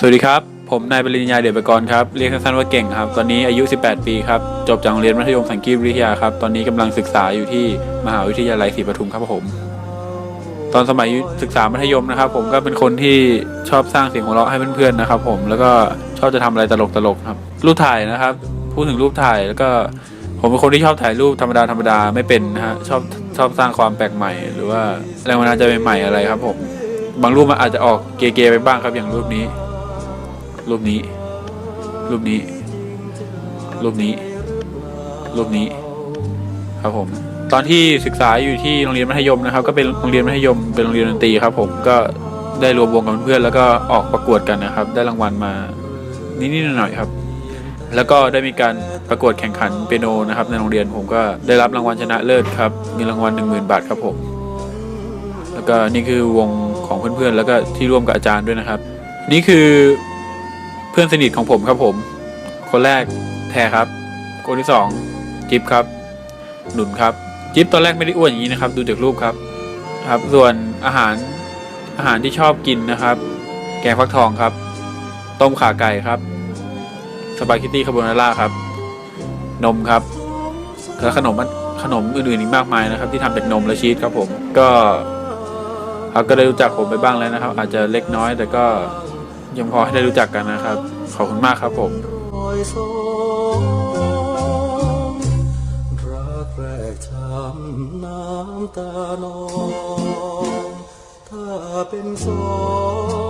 สวัสดีครับ ผมนายปริญญาเดชประกรณ์ครับ เรียกสั้นๆว่าเก่งครับ ตอนนี้อายุ 18 ปีครับ จบจากโรงเรียนมัธยมสังกีวิทยาครับ ตอนนี้กำลังศึกษาอยู่ที่มหาวิทยาลัยศรีปทุมครับผม ตอนสมัยศึกษามัธยมนะครับ ผมก็เป็นคนที่ชอบสร้างเสียงหัวเราะให้เพื่อนๆนะครับ ผม แล้วก็ชอบจะทำอะไรตลกๆครับ รูปถ่ายนะครับ พูดถึงรูปถ่ายแล้วก็ผมเป็นคนที่ชอบถ่ายรูปธรรมดาธรรมดาไม่เป็นนะฮะ ชอบชอบสร้างความแปลกใหม่ หรือว่าแรงบันดาลใจใหม่ๆอะไรครับ ผม บางรูปมันอาจจะออกเก๋ๆไปบ้างครับอย่างรูปนี้ รูปนี้ รูปนี้ รูปนี้ รูปนี้ ครับผม ตอนที่ศึกษาอยู่ที่โรงเรียนมัธยมนะครับ ก็เป็นโรงเรียนมัธยม เป็นโรงเรียนดนตรีครับ ผม ก็ได้รวมวงกับเพื่อนแล้วก็ออกประกวดกันนะครับ ได้รางวัลมา นิดๆหน่อยๆครับ แล้วก็ได้มีการประกวดแข่งขันเปียโนนะครับ ในโรงเรียนผมก็ได้รับรางวัลชนะเลิศครับ มีรางวัลหนึ่งหมื่นบาทครับผม แล้วก็นี่คือวงของเพื่อนๆ แล้วก็ที่ร่วมกับอาจารย์ด้วยนะครับ นี่คือ พื่อนสนิทของผมครับผม คนแรกแพรครับ คนที่สองจิ๊บครับ หนุนครับ จิ๊บตอนแรกไม่ได้อ้วนอย่างนี้นะครับ ดูจากรูปครับ ครับ ส่วนอาหารอาหารที่ชอบกินนะครับ แกงฟักทองครับ ต้มข่าไก่ครับสปาเกตตี้คาโบนาร่าครับ นมครับและขนมขนมอื่นๆอีกมากมายนะครับ ที่ทำจากนมและชีสครับผมก็เขาก็ได้รู้จักผมไปบ้างแล้วนะครับ อาจจะเล็กน้อยแต่ก็ ยังพอให้ได้รู้จักกันนะครับ ขอบคุณมากครับผม รักแรกช้ำน้ำตานอง ถ้าเป็นสอง